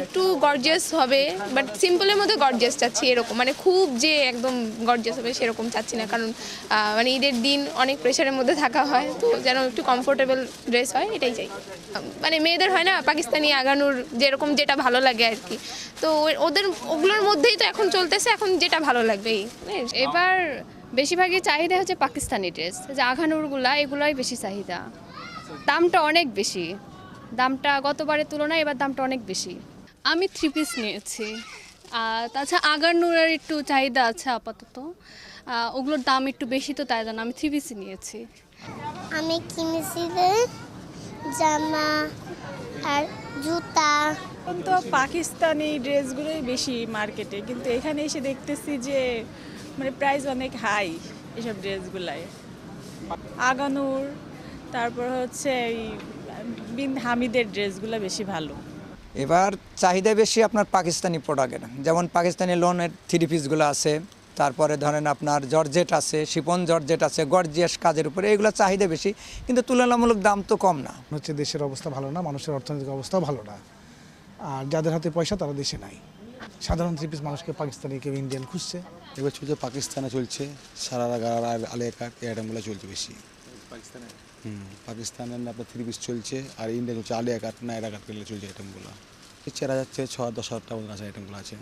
একটু গর্জিয়াস হবে বাট সিম্পলের মধ্যে গর্জিয়াস চাচ্ছি এরকম। মানে খুব যে একদম গর্জিয়াস হবে সেরকম চাচ্ছি না, কারণ মানে ঈদের দিন অনেক প্রেশারের মধ্যে থাকা হয়, তো যেন একটু কমফোর্টেবল ড্রেস হয়, এটাই চাই। মানে মেয়েদের হয় না, পাকিস্তানি আগানুর যেরকম যেটা ভালো লাগে আর কি। তো ওদের, ওগুলোর মধ্যেই তো এখন চলতেছে, এখন যেটা ভালো লাগবে এবার বেশিরভাগই চাহিদা হচ্ছে পাকিস্তানি ড্রেস যে আঘানুরগুলা এগুলাই বেশি চাহিদা। দামটা অনেক বেশি। দামটা গতবারের তুলনায় এবার দামটা অনেক বেশি। আমি থ্রি পিস নিয়েছি। আর তাছাড়া আগারনুরের একটু চাহিদা আছে আপাতত। ওগুলোর দাম একটু বেশি তো তাই জন্য আমি থ্রি পিসই নিয়েছি। আমি কিনেছি জামা আর জুতা। এখন তো পাকিস্তানি ড্রেসগুলোই বেশি মার্কেটে কিন্তু এখানে এসে দেখতেছি যে মানে প্রাইস অনেক হাই এসব ড্রেসগুলাই আগানুর তারপর হচ্ছে এই বিন হামিদের ড্রেসগুলো বেশি ভালো। এবার চাহিদা বেশি আপনার পাকিস্তানি প্রোডাক্টের যেমন পাকিস্তানি লোনের থ্রি পিসগুলো আছে তারপরে ধরেন আপনার জর্জেট আছে শিপন জর্জেট আছে গর্জিয়াস কাজের উপরে এগুলো চাহিদা বেশি কিন্তু তুলনামূলক দাম তো কম না। হচ্ছে দেশের অবস্থা ভালো না মানুষের অর্থনৈতিক অবস্থাও ভালো না। আর যাদের হাতে পয়সা তারা দেশে নাই। সাধারণ থ্রি পিস মানুষকে পাকিস্তানি কেউ ইন্ডিয়ান খুঁজছে। এবার চলছে পাকিস্তানে চলছে সারারা গারা আর আলেকার এই আইটেমগুলো চলছে বেশি। হুম পাকিস্তানের আপনার থ্রি পিস চলছে আর ইন্ডিয়া চলছে আলিয়া কাট নায়রা কাট চলছে আইটেমগুলো চেরা যাচ্ছে ছ দশ হাজার টাকা আছে আইটেমগুলো আছে।